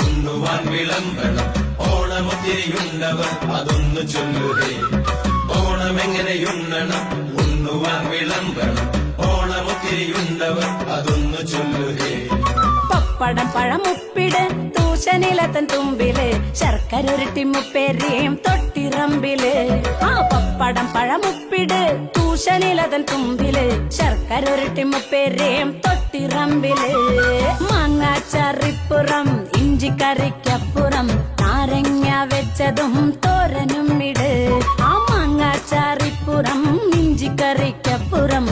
ഉണ്ണുവാൻ വിളമ്പണം ഓണമൊത്തിരിയുണ്ടവർ അതൊന്നു ചൊല്ലുകേ ഓണമെങ്ങനെയുണ്ണണം? ഉണ്ണുവാൻ വിളമ്പണം ഓണമൊത്തിരിയുണ്ടവർ അതൊന്നു ചൊല്ലുകേ പപ്പടം പഴമുപ്പിട് തൂശനിലത്തൻ തുമ്പിൽ ശർക്കര ഉരുട്ടി മുപ്പേരിയും തൊട്ടിറമ്പിൽ. ആ പപ്പടം പഴമുപ്പിട് തൂശനിലതൻ തുമ്പിൽ ശർക്കര ഉരുട്ടി മുപ്പേരിയും തൊട്ടിറമ്പിൽ. കറിക്കപ്പുറം നാരങ്ങ വെച്ചതും തോരനും ഇട് ആ മാങ്ങാച്ചാറിപ്പുറം ഇഞ്ചിക്കറിക്കപ്പുറം